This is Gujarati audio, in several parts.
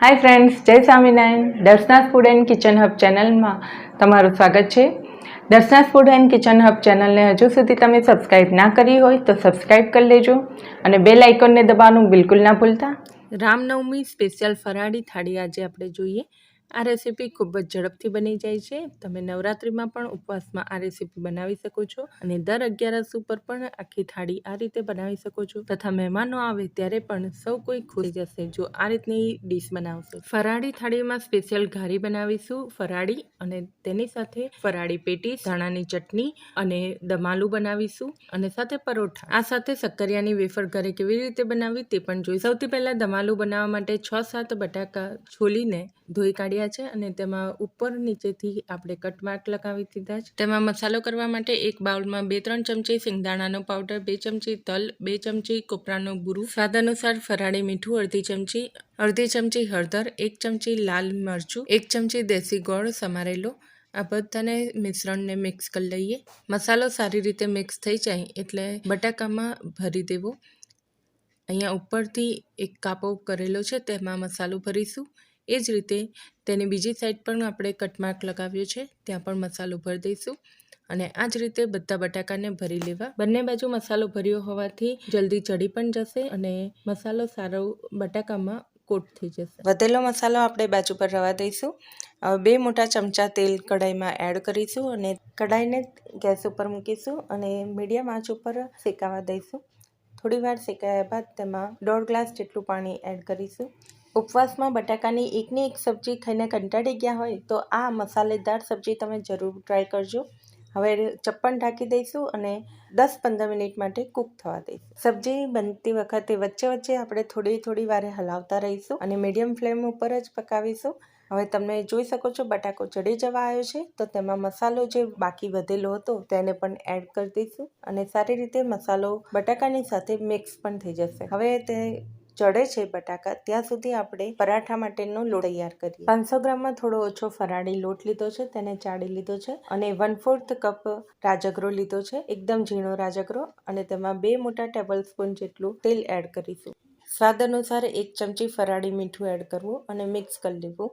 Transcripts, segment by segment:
હાય ફ્રેન્ડ્સ જય Swaminarayan. Darshana's food and kitchen hub ચેનલમાં તમારું સ્વાગત છે. Darshana's food and kitchen hub ચેનલને હજુ સુધી તમે સબસ્ક્રાઈબ ના કરી હોય તો સબસ્ક્રાઈબ કરી લેજો અને બેલ આઇકોનને દબાવવાનું બિલકુલ ના ભૂલતા. રામનવમી સ્પેશિયલ ફરાળી થાળી આજે આપણે જોઈએ. આ રેસીપી ખૂબ જ ઝડપથી બની જાય છે. તમે નવરાત્રિમાં પણ ઉપવાસમાં આ રેસીપી બનાવી શકો છો અને દર અગિયારસ ઉપર પણ આખી થાળી આ રીતે બનાવી શકો છો. તથા મહેમાનો આવે ત્યારે પણ સૌ કોઈ ખુશ જશે જો આ રીતની ડીશ બનાવશો. ફરાળી થાળીમાં સ્પેશિયલ ઘારી બનાવીશું. ફરાળી અને તેની સાથે ફરાળી પેટી, ધાણાની ચટણી અને દમાલું બનાવીશું અને સાથે પરોઠા. આ સાથે શક્કરિયાની વેફર ઘરે કેવી રીતે બનાવવી તે પણ જોઈ સૌથી પહેલાં દમાલું બનાવવા માટે છ સાત બટાકા છોલીને ધોઈ કાઢ્યા છે અને તેમાં ઉપર નીચેથી આપણે કટ માર્ક લગાવી દીધા છે. તેમાં મસાલો કરવા માટે એક બાઉલમાં બે ત્રણ ચમચી સિંગદાણાનો પાવડર બે ચમચી તલ, બે ચમચી કોપરાનું બુરું. સ્વાદ અનુસાર ફરાળી મીઠું અડધી ચમચી અડધી ચમચી હળદર, એક ચમચી લાલ મરચું, એક ચમચી દેશી ગોળ સમારેલો. આ બધાને મિશ્રણને મિક્સ કરી લઈએ. મસાલો સારી રીતે મિક્સ થઈ જાય એટલે બટાકામાં ભરી દેવો. અહીંયા ઉપરથી એક કાપો કરેલો છે, તેમાં મસાલો ભરીશું. એ જ રીતે તેની બીજી સાઈડ પણ આપણે કટમાર્ક લગાવ્યું છે. ત્યાં પણ મસાલો ભરી દઈશું અને આ જ રીતે બધા બટાકાને ભરી લેવા. બંને બાજુ મસાલો ભર્યો હોવાથી જલ્દી ચડી પણ જશે અને મસાલો સારો બટાકામાં કોટ થઈ જશે. વધેલો મસાલો આપણે બાજુ પર રવા દઈશું. બે મોટા ચમચા તેલ કઢાઈમાં એડ કરીશું અને કઢાઈને ગેસ ઉપર મૂકીશું અને મીડિયમ આંચ ઉપર શેકાવા દઈશું. થોડી વાર શેકાયા બાદ તેમાં દોઢ ગ્લાસ જેટલું પાણી એડ કરીશું. ઉપવાસમાં બટાકાની એકની એક સબ્જી ખાઈને કંટાળી ગયા હોય તો આ મસાલેદાર સબ્જી તમે જરૂર ટ્રાય કરજો. હવે ચપ્પન ઢાંકી દઈશું અને દસ પંદર મિનિટ માટે કૂક થવા દઈશું. સબ્જી બનતી વખતે વચ્ચે વચ્ચે આપણે થોડી થોડી વારે હલાવતા રહીશું અને મીડિયમ ફ્લેમ ઉપર જ પકાવીશું. હવે તમે જોઈ શકો છો બટાકો ચડી જવા આવ્યો છે, તો તેમાં મસાલો જે બાકી વધેલો હતો તેને પણ એડ કરી દઈશું અને સારી રીતે મસાલો બટાકાની સાથે મિક્સ પણ થઈ જશે. હવે તે ચડે છે બટાકા, ત્યાં સુધી આપણે પરાઠા માટેનો લોટ તૈયાર કરીએ. પાંચસો ગ્રામમાં થોડો ઓછો ફરાળી લોટ લીધો છે, તેને ચાળી લીધો છે અને વન ફોર્થ કપ રાજગરો લીધો છે, એકદમ ઝીણો રાજગરો અને તેમાં બે મોટા ટેબલ સ્પૂન જેટલું તેલ એડ કરીશું. સ્વાદ અનુસાર એક ચમચી ફરાળી મીઠું એડ કરવું અને મિક્સ કરી લેવું.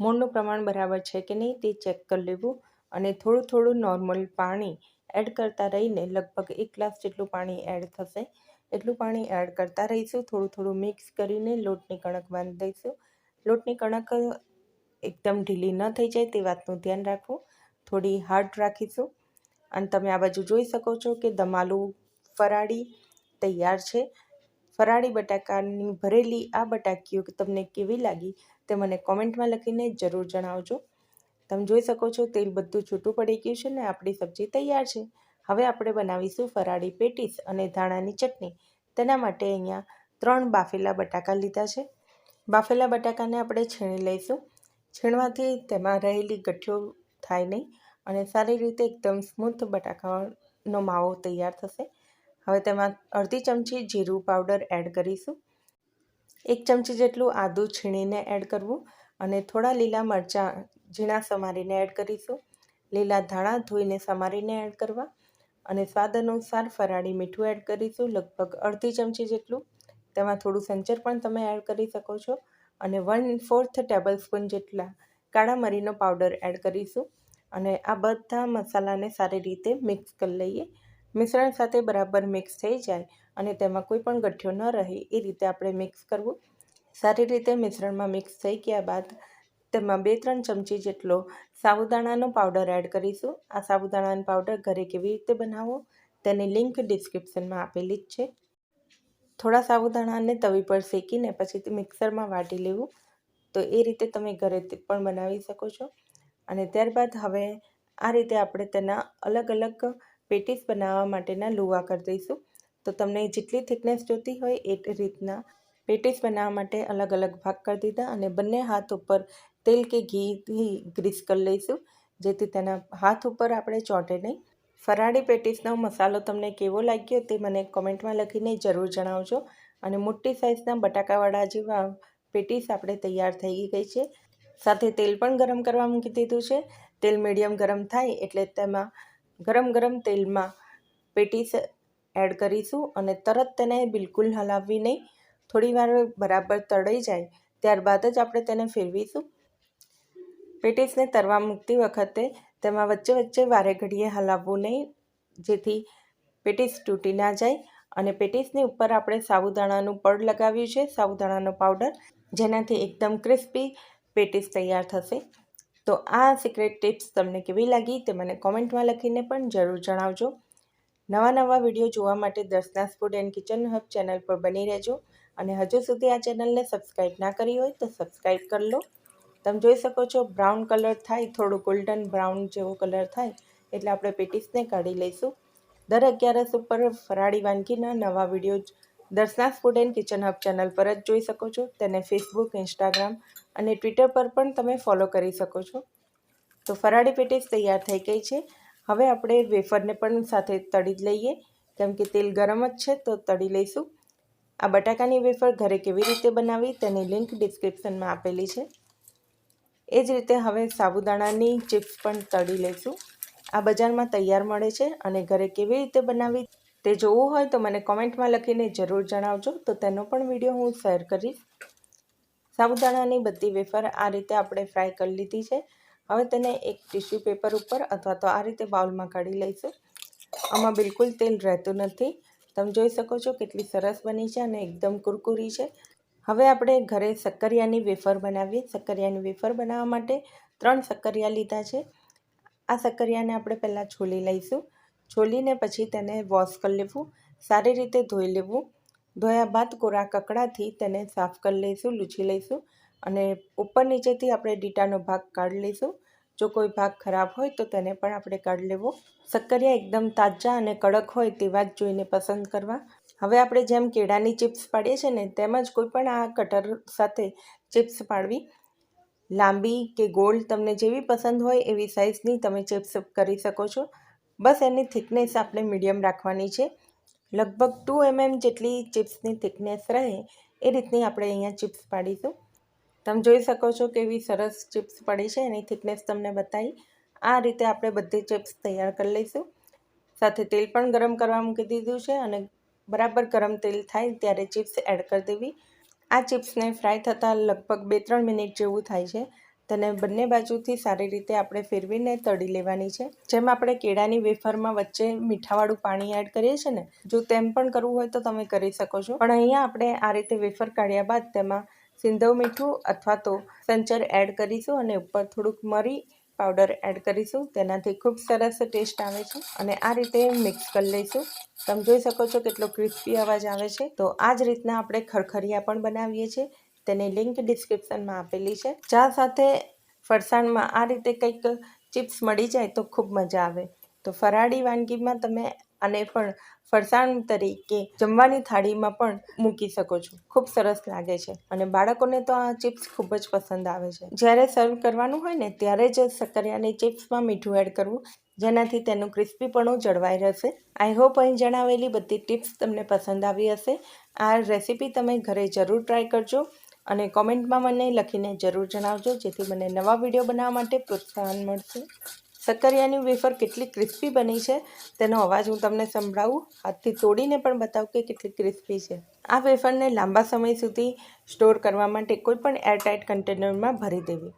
મૂળનું પ્રમાણ બરાબર છે કે નહીં તે ચેક કરી લેવું અને થોડું થોડું નોર્મલ પાણી એડ કરતા રહીને લગભગ એક ગ્લાસ જેટલું પાણી એડ થશે. એટલું પાણી એડ કરતા રહીશું. થોડું થોડું મિક્સ કરીને લોટની કણક બાંધી દઈશું. લોટની કણક એકદમ ઢીલી ન થઈ જાય તે વાતનું ધ્યાન રાખવું. થોડી હાર્ડ રાખીશું. અને તમે આ બાજુ જોઈ શકો છો કે દમાલું ફરાળી તૈયાર છે. ફરાળી બટાકાની ભરેલી આ બટાકીઓ તમને કેવી લાગી તે મને કોમેન્ટમાં લખીને જરૂર જણાવજો. તમે જોઈ શકો છો તેલ બધું છૂટું પડી ગયું છે ને આપણી સબ્જી તૈયાર છે. હવે આપણે બનાવીશું ફરાળી પેટીસ અને ધાણાની ચટણી. તેના માટે અહીંયા ત્રણ બાફેલા બટાકા લીધા છે. બાફેલા બટાકાને આપણે છીણી લઈશું. છીણવાથી તેમાં રહેલી ગઠ્ઠીઓ થાય નહીં અને સારી રીતે એકદમ સ્મૂથ બટાકાનો માવો તૈયાર થશે. હવે તેમાં અડધી ચમચી જીરું પાવડર એડ કરીશું. એક ચમચી જેટલું આદું છીણીને એડ કરવું અને થોડા લીલા મરચાં ઝીણા સમારીને એડ કરીશું. લીલા ધાણા ધોઈને સમારીને એડ કરવા. અને સ્વાદ અનુસાર ફરાળી મીઠું એડ કરીશું, લગભગ અડધી ચમચી જેટલું. તેમાં થોડું સંચર પણ તમે એડ કરી શકો છો. અને વન ફોર્થ ટેબલ સ્પૂન જેટલા કાળા મરીનો પાવડર એડ કરીશું. અને આ બધા મસાલાને સારી રીતે મિક્સ કરી લઈએ. મિશ્રણ સાથે બરાબર મિક્સ થઈ જાય અને તેમાં કોઈ પણ ગઠ્ઠો ન રહે, એ રીતે આપણે મિક્સ કરવું. સારી રીતે મિશ્રણમાં મિક્સ થઈ ગયા બાદ તેમાં બે ત્રણ ચમચી જેટલો સાબુદાણાનો પાવડર એડ કરીશું. આ સાબુદાણાનો પાવડર ઘરે કેવી રીતે બનાવવો તેની લિંક ડિસ્ક્રિપ્શનમાં આપેલી જ છે. થોડા સાબુદાણાને તવી પર શેકીને પછી મિક્સરમાં વાટી લેવું. તો એ રીતે તમે ઘરે પણ બનાવી શકો છો. અને ત્યારબાદ હવે આ રીતે આપણે તેના અલગ અલગ પેટીસ બનાવવા માટેના લુવા કરી દઈશું. તો તમને જેટલી થિકનેસ જોતી હોય એ રીતના પેટીસ બનાવવા માટે અલગ અલગ ભાગ કરી દીધા અને બંને હાથ ઉપર તેલ કે ઘીથી ગ્રીસ કરી લઈશું. જેથી તેના હાથ ઉપર આપણે ચોંટે નહીં. ફરાળી પેટીસનો મસાલો તમને કેવો લાગ્યો તે મને કોમેન્ટમાં લખીને જરૂર જણાવજો. અને મોટી સાઇઝના બટાકાવાળા જેવા પેટીસ આપણે તૈયાર થઈ ગઈ છે. સાથે તેલ પણ ગરમ કરવા મૂકી દીધું છે. તેલ મીડિયમ ગરમ થાય એટલે તેમાં ગરમ ગરમ તેલમાં પેટીસ એડ કરીશું અને તરત તેને બિલકુલ હલાવવી નહીં. થોડી વાર બરાબર તળાઈ જાય. ત્યારબાદ જ આપણે તેને ફેરવીશું. પેટીસને તરવા મૂકતી વખતે તેમાં વચ્ચે વચ્ચે વારે ઘડીએ હલાવવું નહીં, જેથી પેટીસ તૂટી ના જાય. અને પેટીસની ઉપર આપણે સાબુદાણાનું પડ લગાવ્યું છે, સાબુદાણાનો પાવડર, જેનાથી એકદમ ક્રિસ્પી પેટીસ તૈયાર થશે. તો આ સિક્રેટ ટિપ્સ તમને કેવી લાગી તે મને કોમેન્ટમાં લખીને પણ જરૂર જણાવજો. નવા નવા વીડિયો જોવા માટે Darshana's food and kitchen hub channel પર બની રહેજો. અને હજુ સુધી આ ચેનલને સબસ્ક્રાઈબ ના કરી હોય તો સબસ્ક્રાઈબ કરી લો. તમે જોઈ શકો છો, બ્રાઉન કલર થાય, થોડું ગોલ્ડન બ્રાઉન જેવો કલર થાય, એટલે આપણે પેટીસને કાઢી લઈશું. દર અગિયારસ ઉપર ફરાળી વાનગીના નવા video Darshana's food and kitchen hub channel પર જ જોઈ શકો છો, તેને ફેસબુક, ઇન્સ્ટાગ્રામ અને ટ્વિટર પર પણ તમે ફોલો કરી શકો છો. તો ફરાળી પેટીસ તૈયાર થઈ ગઈ છે. હવે આપણે વેફરને પણ સાથે તળી લઈએ. કેમ કે તેલ ગરમ જ છે, તો તળી લઈશું. આ બટાકાની વેફર ઘરે કેવી રીતે બનાવી તેની લિંક ડિસ્ક્રિપ્શનમાં આપેલી છે. એ જ રીતે હવે સાબુદાણાની ચિપ્સ પણ તળી લઈશું આ બજારમાં તૈયાર મળે છે અને ઘરે કેવી રીતે બનાવી તે જોવું હોય તો મને કોમેન્ટમાં લખીને જરૂર જણાવજો. તો તેનો પણ વીડિયો હું શેર કરીશ. સાબુદાણાની બધી વેફર આ રીતે આપણે ફ્રાય કરી લીધી છે. હવે તેને એક ટીશ્યુ પેપર ઉપર અથવા તો આ રીતે બાઉલમાં કાઢી લઈશું. આમાં બિલકુલ તેલ રહેતું નથી. તમે જોઈ શકો છો કેટલી સરસ બની છે અને એકદમ કુરકુરી છે. હવે આપણે ઘરે સક્કરિયાની વેફર બનાવીએ. સક્કરિયાની વેફર બનાવવા માટે ત્રણ સક્કરિયા લીધા છે. આ સક્કરિયાને આપણે પહેલાં છોલી લઈશું. છોલીને પછી તેને વોશ કરી લેવું. સારી રીતે ધોઈ લેવું. ધોયા બાદ કોરા કકડાથી તેને સાફ કરી લઈશું, લૂછી લઈશું અને ઉપર નીચેથી આપણે ડીટાનો ભાગ કાઢી લઈશું. જો કોઈ ભાગ ખરાબ હોય તો તેને પણ આપણે કાઢી લેવો. સક્કરિયા એકદમ તાજા અને કડક હોય તેવા જ જોઈને પસંદ કરવા. હવે આપણે જેમ કેળાની ચિપ્સ પાડીએ છીએ ને તેમજ કોઈ પણ આ કટર સાથે ચિપ્સ પાડવી. લાંબી કે ગોળ તમને જેવી પસંદ હોય એવી સાઇઝની તમે ચિપ્સ કરી શકો છો. બસ એની થિકનેસ આપણે મીડિયમ રાખવાની છે. લગભગ ટુ એમએમ જેટલી ચિપ્સની થિકનેસ રહે એ રીતની આપણે અહીંયા ચિપ્સ પાડીશું. તમે જોઈ શકો છો કેવી સરસ ચિપ્સ પડી છે, એની થિકનેસ તમને બતાવી. આ રીતે આપણે બધી ચિપ્સ તૈયાર કરી લઈશું. સાથે તેલ પણ ગરમ કરવા મૂકી દીધું છે અને બરાબર ગરમ તેલ થાય ત્યારે ચિપ્સ એડ કરી દેવી. આ ચિપ્સને ફ્રાય થતાં લગભગ બે ત્રણ મિનિટ જેવું થાય છે. તેને બંને બાજુથી સારી રીતે આપણે ફેરવીને તળી લેવાની છે. જેમ આપણે કેળાની વેફરમાં વચ્ચે મીઠાવાળું પાણી એડ કરીએ છીએ ને, જો તેમ પણ કરવું હોય તો તમે કરી શકો છો. પણ અહીંયા આપણે આ રીતે વેફર કાઢ્યા બાદ તેમાં સિંધવ મીઠું અથવા તો સંચર એડ કરીશું અને ઉપર થોડુંક મરી પાવડર એડ કરીશું. તેનાથી ખૂબ સરસ ટેસ્ટ આવે છે અને આ રીતે મિક્સ કરી લઈશું. તમે જોઈ શકો છો કેટલો ક્રિસ્પી અવાજ આવે છે. તો આ જ રીતના આપણે ખરખરિયા પણ બનાવીએ છીએ. તેની લિંક ડિસ્ક્રિપ્શનમાં આપેલી છે. ચા સાથે ફરસાણમાં આ રીતે કંઈક ચિપ્સ મળી જાય તો ખૂબ મજા આવે. તો ફરાળી વાનગીમાં તમે આને પણ ફરસાણ તરીકે જમવાની થાળીમાં પણ મૂકી શકો છો. ખૂબ સરસ લાગે છે અને બાળકોને તો આ ચિપ્સ ખૂબ જ પસંદ આવે છે. જ્યારે સર્વ કરવાનું હોય ને ત્યારે જ સક્કરિયાની ચિપ્સમાં મીઠું એડ કરવું, જેનાથી તેનું ક્રિસ્પીપણું જળવાઈ રહેશે. આઈ હોપ અહીં જણાવેલી બધી ટિપ્સ તમને પસંદ આવી હશે. આ રેસીપી તમે ઘરે જરૂર ટ્રાય કરજો અને કોમેન્ટમાં મને લખીને જરૂર જણાવજો, જેથી મને નવા વીડિયો બનાવવા માટે પ્રોત્સાહન મળશે. સક્કરિયાની વેફર કેટલી ક્રિસ્પી બની છે, તેનો અવાજ હું તમને સંભળાવું. હાથથી તોડીને પણ બતાવું કે કેટલી ક્રિસ્પી છે. આ વેફરને લાંબા સમય સુધી સ્ટોર કરવા માટે કોઈ પણ એરટાઇટ કન્ટેનરમાં ભરી દેવી.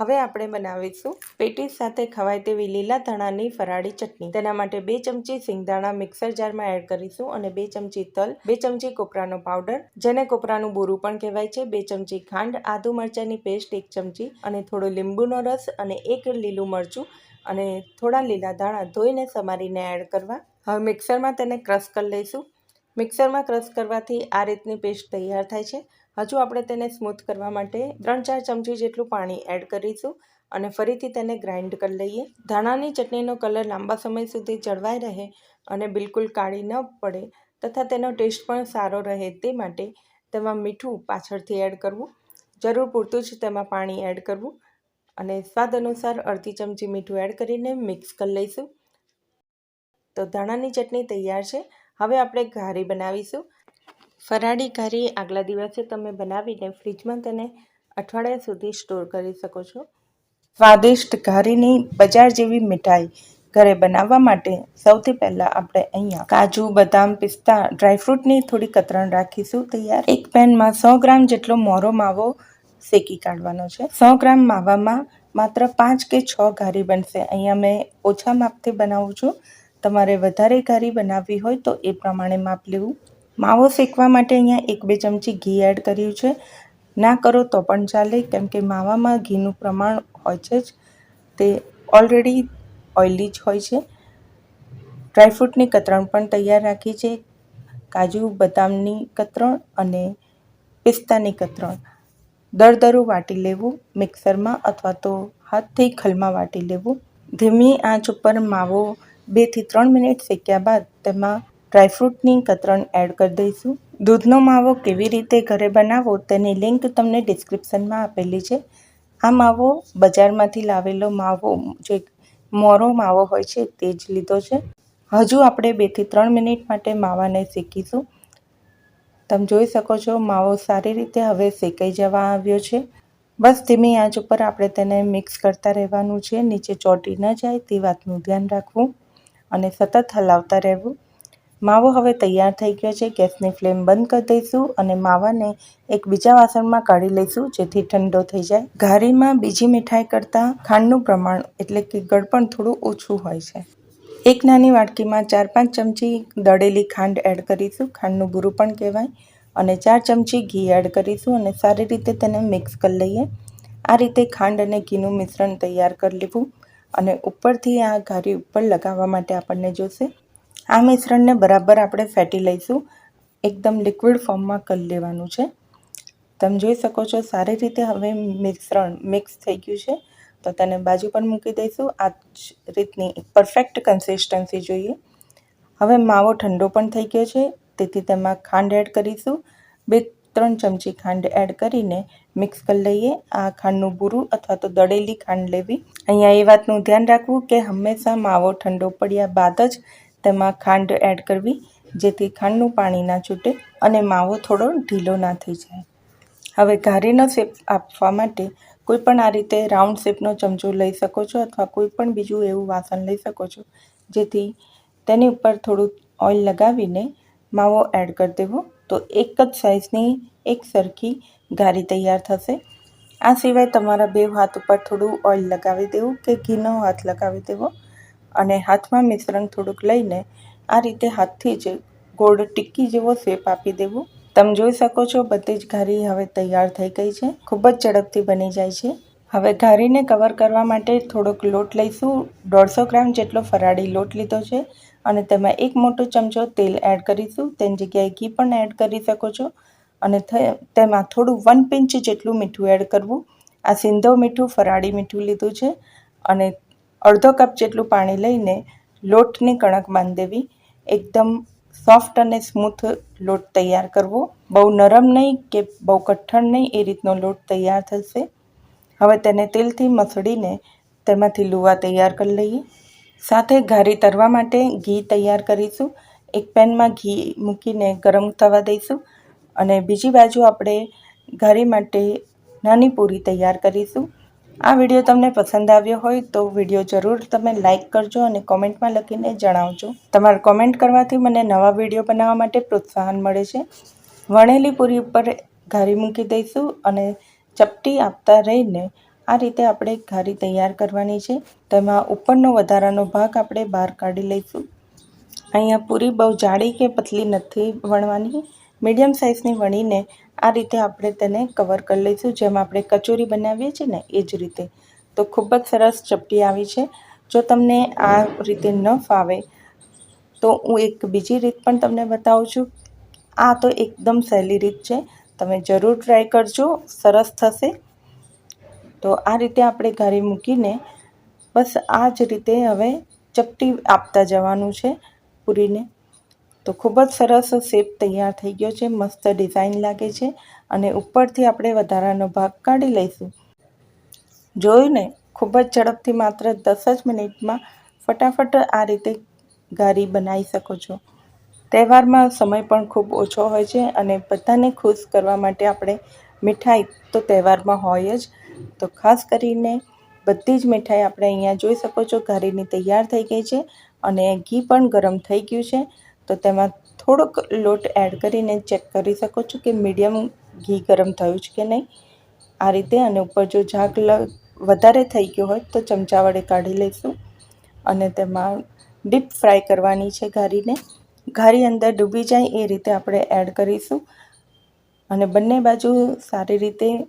હવે આપણે બનાવીશું પેટીસ સાથે ખવાય તેવી લીલા ધાણાની ફરાળી ચટણી. તેના માટે બે ચમચી સિંગદાણા મિક્સર જારમાં એડ કરીશું અને બે ચમચી તલ, બે ચમચી કોપરાનો પાવડર, જેને કોપરાનું બોરું પણ કહેવાય છે, બે ચમચી ખાંડ, આદુ મરચાંની પેસ્ટ, એક ચમચી અને થોડો લીંબુનો રસ અને એક લીલું મરચું અને થોડા લીલા ધાણા ધોઈને સમારીને એડ કરવા. હવે મિક્સરમાં તેને ક્રશ કરી લઈશું. મિક્સરમાં ક્રશ કરવાથી આ રીતની પેસ્ટ તૈયાર થાય છે. હજુ આપણે તેને સ્મૂથ કરવા માટે ત્રણ ચાર ચમચી જેટલું પાણી એડ કરીશું અને ફરીથી તેને ગ્રાઇન્ડ કરી લઈએ. ધાણાની ચટણીનો કલર લાંબા સમય સુધી જળવાઈ રહે અને બિલકુલ કાળી ન પડે તથા તેનો ટેસ્ટ પણ સારો રહે તે માટે તેમાં મીઠું પાછળથી એડ કરવું. જરૂર પૂરતું જ તેમાં પાણી એડ કરવું અને સ્વાદ અનુસાર અડધી ચમચી મીઠું એડ કરીને મિક્સ કરી લઈશું. તો ધાણાની ચટણી તૈયાર છે. હવે આપણે ઘારી બનાવીશું. ફરાળી ઘારી આગલા દિવસે તમે બનાવીને ફ્રીજમાં તેને અઠવાડિયા સુધી સ્ટોર કરી શકો છો. સ્વાદિષ્ટ ઘારીની બજાર જેવી મીઠાઈ ઘરે બનાવવા માટે સૌથી પહેલાં આપણે અહીંયા કાજુ, બદામ, પિસ્તા ડ્રાયફ્રૂટની થોડી કતરણ રાખીશું તૈયાર. એક પેનમાં સો ગ્રામ જેટલો મોરો માવો શેકી કાઢવાનો છે. સો ગ્રામ માવામાં માત્ર પાંચ કે છ ઘારી બનશે. અહીંયા મેં ઓછા માપથી બનાવું છું. તમારે વધારે ઘારી બનાવવી હોય તો એ પ્રમાણે માપ લેવું. માવો શેકવા માટે અહીંયા એક બે ચમચી ઘી એડ કર્યું છે. ના કરો તો પણ ચાલે, કેમ કે માવામાં ઘીનું પ્રમાણ હોય છે જ. તે ઓલરેડી ઓઇલી જ હોય છે. ડ્રાયફ્રૂટની કતરણ પણ તૈયાર રાખી છે. કાજુ, બદામની કતરણ અને પિસ્તાની કતરણ. દરદરું વાટી લેવું, મિક્સરમાં અથવા તો હાથથી ખલમાં વાટી લેવું. ધીમી આંચ ઉપર માવો બેથી ત્રણ મિનિટ શેક્યા બાદ તેમાં ડ્રાયફ્રૂટની કતરણ એડ કરી દઈશું. દૂધનો માવો કેવી રીતે ઘરે બનાવવો તેની લિંક તમને ડિસ્ક્રિપ્શનમાં આપેલી છે. આ માવો બજારમાંથી લાવેલો માવો, જે મોરો માવો હોય છે તે જ લીધો છે. હજુ આપણે બેથી ત્રણ મિનિટ માટે માવાને શેકીશું. તમે જોઈ શકો છો માવો સારી રીતે હવે શેકાઈ જવા આવ્યો છે. બસ ધીમી આંચ ઉપર આપણે તેને મિક્સ કરતા રહેવાનું છે. નીચે ચોંટી ન જાય તે વાતનું ધ્યાન રાખવું અને સતત હલાવતા રહેવું. માવો હવે તૈયાર થઈ ગયો છે. ગેસની ફ્લેમ બંધ કરી દઈશું અને માવાને એક બીજા વાસણમાં કાઢી લઈશું, જેથી ઠંડો થઈ જાય. ઘારીમાં બીજી મીઠાઈ કરતાં ખાંડનું પ્રમાણ એટલે કે ગળપણ થોડું ઓછું હોય છે. એક નાની વાટકીમાં ચાર પાંચ ચમચી દળેલી ખાંડ એડ કરીશું. ખાંડનું બુરું પણ કહેવાય. અને ચાર ચમચી ઘી એડ કરીશું અને સારી રીતે તેને મિક્સ કરી લઈએ. આ રીતે ખાંડ અને ઘીનું મિશ્રણ તૈયાર કરી લેવું. અને ઉપરથી આ ઘારી ઉપર લગાવવા માટે આપણને જોશે. આ મિશ્રણને બરાબર આપણે ફેટી લઈશું. એકદમ લિક્વિડ ફોર્મમાં કરી લેવાનું છે. તમે જોઈ શકો છો સારી રીતે હવે મિશ્રણ મિક્સ થઈ ગયું છે. તો તેને બાજુ પર મૂકી દઈશું. આ જ રીતની પરફેક્ટ કન્સિસ્ટન્સી જોઈએ. હવે માવો ઠંડો પણ થઈ ગયો છે. તેથી તેમાં ખાંડ એડ કરીશું. બે ત્રણ ચમચી ખાંડ એડ કરીને મિક્સ કરી લઈએ. આ ખાંડનું બૂરું અથવા તો દળેલી ખાંડ લેવી. અહીંયા એ વાતનું ધ્યાન રાખવું કે હંમેશા માવો ઠંડો પડ્યા બાદ જ તેમાં ખાંડ એડ કરવી, જેથી ખાંડનું પાણી ના છૂટે અને માવો થોડો ઢીલો ના થઈ જાય. હવે ઘારીનો શેપ આપવા માટે કોઈ પણ આ રીતે રાઉન્ડ શેપનો ચમચો લઈ શકો છો અથવા કોઈ પણ બીજું એવું વાસણ લઈ શકો છો, જેથી તેની ઉપર થોડું ઓઇલ લગાવીને માવો એડ કરી દેવો. તો એક જ સાઇઝની એક સરખી ઘારી તૈયાર થશે. આ સિવાય તમારા બે હાથ ઉપર થોડું ઓઇલ લગાવી દેવું કે ઘીનો હાથ લગાવી દેવો. અને હાથમાં મિશ્રણ થોડુંક લઈને આ રીતે હાથથી જ ગોળ ટિક્કી જેવો શેપ આપી દેવો. તમે જોઈ શકો છો, બધી જ ઘારી હવે તૈયાર થઈ ગઈ છે. ખૂબ જ ઝડપથી બની જાય છે. હવે ઘારીને કવર કરવા માટે થોડોક લોટ લઈશું. દોઢસો ગ્રામ જેટલો ફરાળી લોટ લીધો છે અને તેમાં એક મોટો ચમચો તેલ એડ કરીશું. તેની જગ્યાએ ઘી પણ એડ કરી શકો છો. અને તેમાં થોડું વન પિંચ જેટલું મીઠું એડ કરવું. આ સિંધો મીઠું, ફરાળી મીઠું લીધું છે. અને અડધો કપ જેટલું પાણી લઈને લોટની કણક બાંધી દેવી એકદમ સોફ્ટ અને સ્મૂથ લોટ તૈયાર કરવો. બહુ નરમ નહીં કે બહુ કઠણ નહીં એ રીતનો લોટ તૈયાર થશે. હવે તેને તેલથી મસળીને તેમાંથી લુવા તૈયાર કરી લઈએ. સાથે ઘારી તરવા માટે ઘી તૈયાર કરીશું. એક પેનમાં ઘી મૂકીને ગરમ થવા દઈશું. અને બીજી બાજુ આપણે ઘારી માટે નાની પૂરી તૈયાર કરીશું. આ વીડિયો તમને પસંદ આવ્યો હોય તો વીડિયો જરૂર તમે લાઇક કરજો અને કોમેન્ટમાં લખીને જણાવજો. તમારે કોમેન્ટ કરવાથી મને નવા વીડિયો બનાવવા માટે પ્રોત્સાહન મળે છે. વણેલી પૂરી ઉપર ઘારી મૂકી દઈશું અને ચપટી આપતા રહીને આ રીતે આપણે ઘારી તૈયાર કરવાની છે. તેમાં ઉપરનો વધારાનો ભાગ આપણે બહાર કાઢી લઈશું. અહીંયા પૂરી બહુ જાડી કે પતલી નથી વણવાની. મીડિયમ સાઇઝની વણીને આ રીતે આપણે તેને કવર કરી લઈશું. જેમ આપણે કચોરી બનાવીએ છીએ ને, એ જ રીતે. તો ખૂબ જ સરસ ચપટી આવી છે. જો તમને આ રીતે ન ફાવે, તો હું એક બીજી રીત પણ તમને બતાવું છું. આ તો એકદમ સહેલી રીત છે. તમે જરૂર ટ્રાય કરજો. સરસ થશે. તો આ રીતે આપણે ઘારી મૂકીને બસ આ જ રીતે હવે ચપટી આપતા જવાનું છે પૂરીને. તો ખૂબ જ સરસ શેપ તૈયાર થઈ ગયો છે, મસ્ત ડિઝાઇન લાગે છે અને ઉપરથી આપણે વધારાનો ભાગ કાઢી લઈશું. જોયું ને ખૂબ જ ઝડપથી માત્ર દસ જ મિનિટમાં ફટાફટ આ રીતે ઘારી બનાવી શકો છો. તહેવારમાં સમય પણ ખૂબ ઓછો હોય છે અને બધાને ખુશ કરવા માટે આપણે મીઠાઈ તો તહેવારમાં હોય જ. તો ખાસ કરીને બધી જ મીઠાઈ આપણે અહીંયા જોઈ શકો છો ઘારીની તૈયાર થઈ ગઈ છે અને ઘી પણ ગરમ થઈ ગયું છે. તો તેમાં થોડોક લોટ એડ કરીને ચેક કરી શકો છો કે મીડિયમ ઘી ગરમ થયું છે કે નહીં. આ રીતે અને ઉપર જો લ- વધારે થઈ ગયો હોય તો ચમચા વડે કાઢી લઈશું. અને તેમાં ડીપ ફ્રાય કરવાની છે ઘારીને. ઘારી અંદર ડૂબી જાય એ રીતે આપણે એડ કરીશું. અને બંને બાજુ સારી રીતે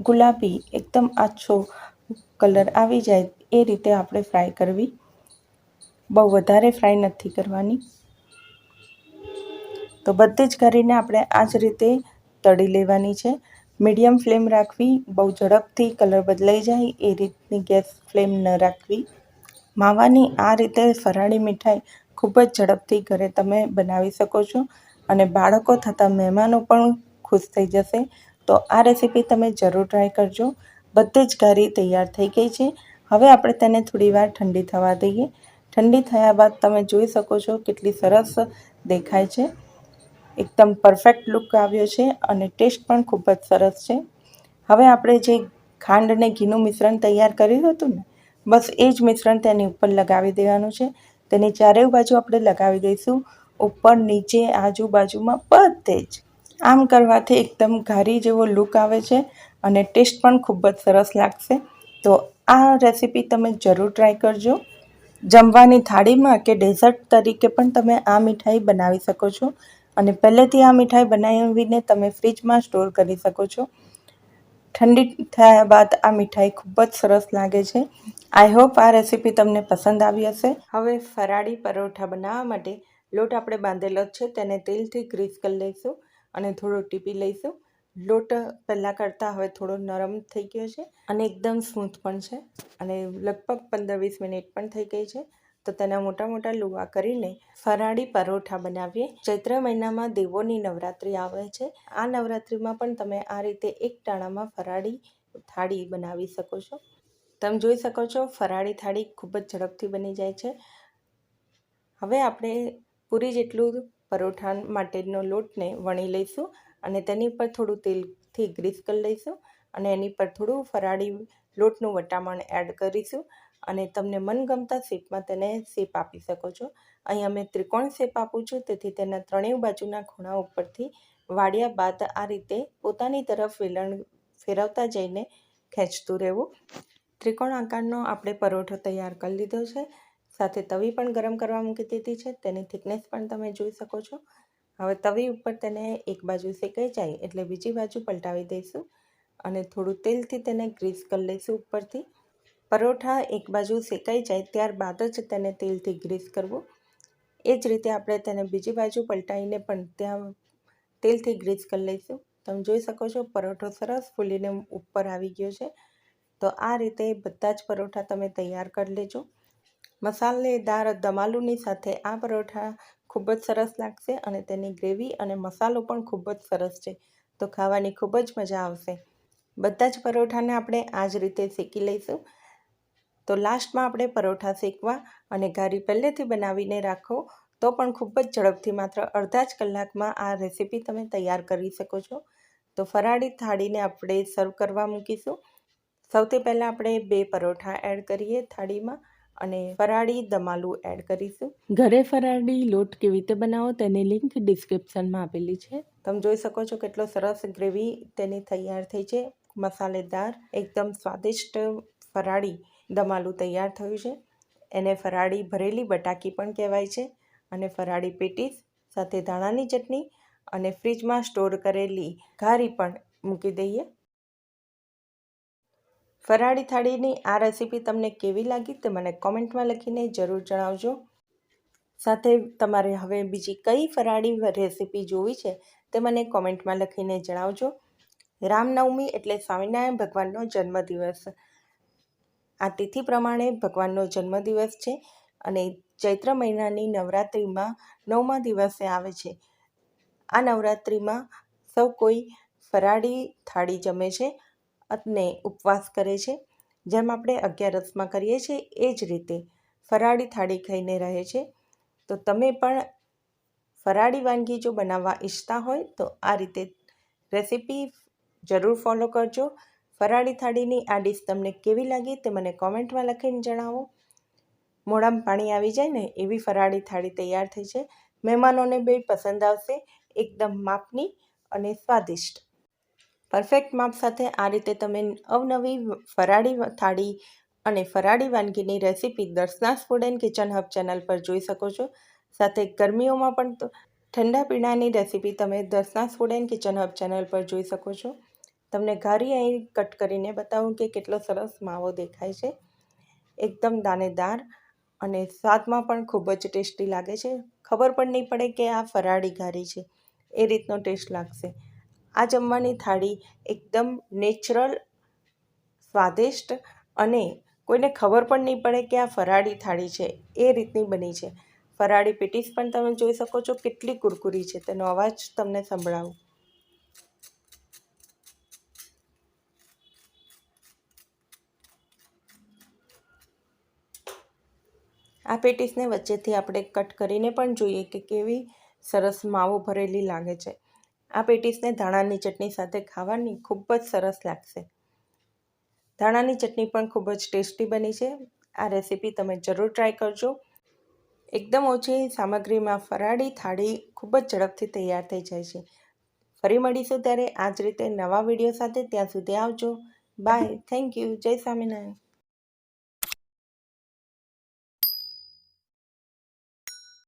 ગુલાબી એકદમ આછો કલર આવી જાય એ રીતે આપણે ફ્રાય કરવી. બહુ વધારે ફ્રાય નથી કરવાની. તો બધી જ કરીને આપણે આ જ રીતે તળી લેવાની છે. મીડિયમ ફ્લેમ રાખવી, બહુ ઝડપથી કલર બદલાઈ જાય, એ રીતની ગેસ ફ્લેમ ન રાખવી. માવાની આ રીતે ફરાળી મીઠાઈ ખૂબ જ ઝડપથી ઘરે તમે બનાવી શકો છો અને બાળકો થતા મહેમાનો પણ ખુશ થઈ જશે. તો આ રેસીપી તમે જરૂર ટ્રાય કરજો. બધી જ ઘારી તૈયાર થઈ ગઈ છે. હવે આપણે તેને થોડીવાર ઠંડી થવા દઈએ. ઠંડી થયા બાદ તમે જોઈ શકો છો કેટલી સરસ દેખાય છે. એકદમ પરફેક્ટ લુક આવ્યો છે અને ટેસ્ટ પણ ખૂબ જ સરસ છે. હવે આપણે જે ખાંડ અને ઘીનું મિશ્રણ તૈયાર કર્યું હતું ને, બસ એ જ મિશ્રણ તેની ઉપર લગાવી દેવાનું છે. તેની ચારેય બાજુ આપણે લગાવી દઈશું. ઉપર, નીચે, આજુબાજુમાં બધે જ. આમ કરવાથી એકદમ ઘારી જેવો લુક આવે છે અને ટેસ્ટ પણ ખૂબ જ સરસ લાગશે. તો આ રેસીપી તમે જરૂર ટ્રાય કરજો. જમવાની થાળીમાં કે ડેઝર્ટ તરીકે પણ તમે આ મીઠાઈ બનાવી શકો છો. અને પહેલેથી આ મીઠાઈ બનાવીને તમે ફ્રીજમાં સ્ટોર કરી શકો છો. ઠંડી થયા બાદ આ મીઠાઈ ખૂબ જ સરસ લાગે છે. આઈ હોપ આ રેસીપી તમને પસંદ આવી હશે. હવે ફરાળી પરોઠા બનાવવા માટે લોટ આપણે બાંધેલો છે, તેને તેલથી ગ્રીસ કરી લઈશું અને થોડો ટીપી લઈશું. લોટ પહેલાં કરતાં હવે થોડો નરમ થઈ ગયો છે અને એકદમ સ્મૂથ પણ છે અને લગભગ પંદર વીસ મિનિટ પણ થઈ ગઈ છે. તો તેના મોટા મોટા લુવા કરીને ફરાળી પરોઠા બનાવીએ. ચૈત્ર મહિનામાં દેવોની નવરાત્રિ આવે છે. આ નવરાત્રિમાં પણ તમે આ રીતે એક ટાણામાં ફરાળી થાળી બનાવી શકો છો. તમે જોઈ શકો છો, ફરાળી થાળી ખૂબ જ ઝડપથી બની જાય છે. હવે આપણે પૂરી જેટલું પરોઠા માટેનો લોટને વણી લઈશું અને તેની પર થોડું તેલથી ગ્રીસ કરી લઈશું અને એની પર થોડું ફરાળી લોટનું વટામણ એડ કરીશું. અને તમને મનગમતા શેપમાં તેને શેપ આપી શકો છો. અહીં અમે ત્રિકોણ શેપ આપું છું, તેથી તેના ત્રણેય બાજુના ખૂણા ઉપરથી વાળ્યા બાદ આ રીતે પોતાની તરફ વેલણ ફેરવતા જઈને ખેંચતું રહેવું. ત્રિકોણ આકારનો આપણે પરોઠો તૈયાર કરી લીધો છે. સાથે તવી પણ ગરમ કરવા મૂકી દીધી છે. તેની થિકનેસ પણ તમે જોઈ શકો છો. હવે તવી ઉપર તેને એક બાજુ શેકાઈ જાય એટલે બીજી બાજુ પલટાવી દઈશું અને થોડું તેલથી તેને ગ્રીસ કરી લઈશું ઉપરથી. પરોઠા એક બાજુ શેકાઈ જાય ત્યારબાદ જ તેને તેલથી ગ્રીસ કરવું. એ જ રીતે આપણે તેને બીજી બાજુ પલટાવીને પણ ત્યાં તેલથી ગ્રીસ કરી લઈશું. તમે જોઈ શકો છો પરોઠો સરસ ફૂલીને ઉપર આવી ગયો છે. તો આ રીતે બધા જ પરોઠા તમે તૈયાર કરી લેજો. મસાલેદાર દમાલુની સાથે આ પરોઠા ખૂબ જ સરસ લાગશે અને તેની ગ્રેવી અને મસાલો પણ ખૂબ જ સરસ છે. તો ખાવાની ખૂબ જ મજા આવશે. બધા જ પરોઠાને આપણે આ જ રીતે શેકી લઈશું. તો લાસ્ટમાં આપણે પરોઠા શેકવા અને ઘારી પહેલેથી બનાવીને રાખો તો પણ ખૂબ જ ઝડપથી માત્ર અડધા જ કલાકમાં આ રેસીપી તમે તૈયાર કરી શકો છો. તો ફરાળી થાળીને આપણે સર્વ કરવા મૂકીશું. સૌથી પહેલાં આપણે બે પરોઠા એડ કરીએ થાળીમાં અને ફરાળી દમાલું એડ કરીશું. ઘરે ફરાળી લોટ કેવી રીતે બનાવો તેની લિંક ડિસ્ક્રિપ્શનમાં આપેલી છે. તમે જોઈ શકો છો કેટલો સરસ ગ્રેવી તેની તૈયાર થઈ છે. મસાલેદાર એકદમ સ્વાદિષ્ટ ફરાળી દમાલું તૈયાર થયું છે. એને ફરાળી ભરેલી બટાકી પણ કહેવાય છે અને ફરાળી પેટીસ, સાથે ધાણાની ચટણી અને ફ્રીજમાં સ્ટોર કરેલી ઘારી પણ મૂકી દઈએ. ફરાળી થાળીની આ રેસીપી તમને કેવી લાગી તે મને કોમેન્ટમાં લખીને જરૂર જણાવજો. સાથે તમારે હવે બીજી કઈ ફરાળી રેસીપી જોવી છે તે મને કોમેન્ટમાં લખીને જણાવજો. રામનવમી એટલે સ્વામિનારાયણ ભગવાનનો જન્મદિવસ. આ તિથિ પ્રમાણે ભગવાનનો જન્મદિવસ છે અને ચૈત્ર મહિનાની નવરાત્રિમાં નવમા દિવસે આવે છે. આ નવરાત્રિમાં સૌ કોઈ ફરાળી થાળી જમે છે અને ઉપવાસ કરે છે. જેમ આપણે અગિયારસમાં કરીએ છીએ એ જ રીતે ફરાળી થાળી ખાઈને રહે છે. તો તમે પણ ફરાળી વાનગી જો બનાવવા ઈચ્છતા હોય તો આ રીતે રેસીપી જરૂર ફોલો કરજો. ફરાળી થાળીની આ ડીશ તમને કેવી લાગી તે મને કોમેન્ટમાં લખીને જણાવો. મોડામાં પાણી આવી જાય ને એવી ફરાળી થાળી તૈયાર થઈ છે. મહેમાનોને બે પસંદ આવશે. એકદમ માપની અને સ્વાદિષ્ટ. પરફેક્ટ માપ સાથે આ રીતે તમે અવનવી ફરાળી થાળી અને ફરાળી વાનગીની recipe Darshana's food and kitchen hub channel પર જોઈ શકો છો. સાથે ગરમીઓમાં પણ ઠંડા પીણાની રેસીપી તમે Darshana's food and kitchen hub channel પર જોઈ શકો છો. તમને ઘારી અહીં કટ કરીને બતાવું કે કેટલો સરસ માવો દેખાય છે. એકદમ દાણેદાર અને સ્વાદમાં પણ ખૂબ જ ટેસ્ટી લાગે છે. ખબર પણ નહીં પડે કે આ ફરાળી ઘારી છે. એ રીતનો ટેસ્ટ લાગશે. આ જમવાની થાળી એકદમ નેચરલ, સ્વાદિષ્ટ અને કોઈને ખબર પણ નહીં પડે કે આ ફરાળી થાળી છે. એ રીતની બની છે. ફરાળી પેટીસ પણ તમે જોઈ શકો છો. કેટલી કુરકુરી છે. તેનો અવાજ તમને સંભળાવું. આ પેટીસને વચ્ચેથી આપણે કટ કરીને પણ જોઈએ કે કેવી સરસ માવો ભરેલી લાગે છે. આ પેટીસને ધાણાની ચટણી સાથે ખાવાની ખૂબ જ સરસ લાગશે. ધાણાની ચટણી પણ ખૂબ જ ટેસ્ટી બની છે. આ રેસીપી તમે જરૂર ટ્રાય કરજો. એકદમ ઓછી સામગ્રીમાં ફરાળી થાળી ખૂબ જ ઝડપથી તૈયાર થઈ જાય છે. ફરી મળીશું ત્યારે આ જ રીતે નવા વીડિયો સાથે ત્યાં સુધી આવજો. બાય. Thank you. જય સ્વામિનારાયણ.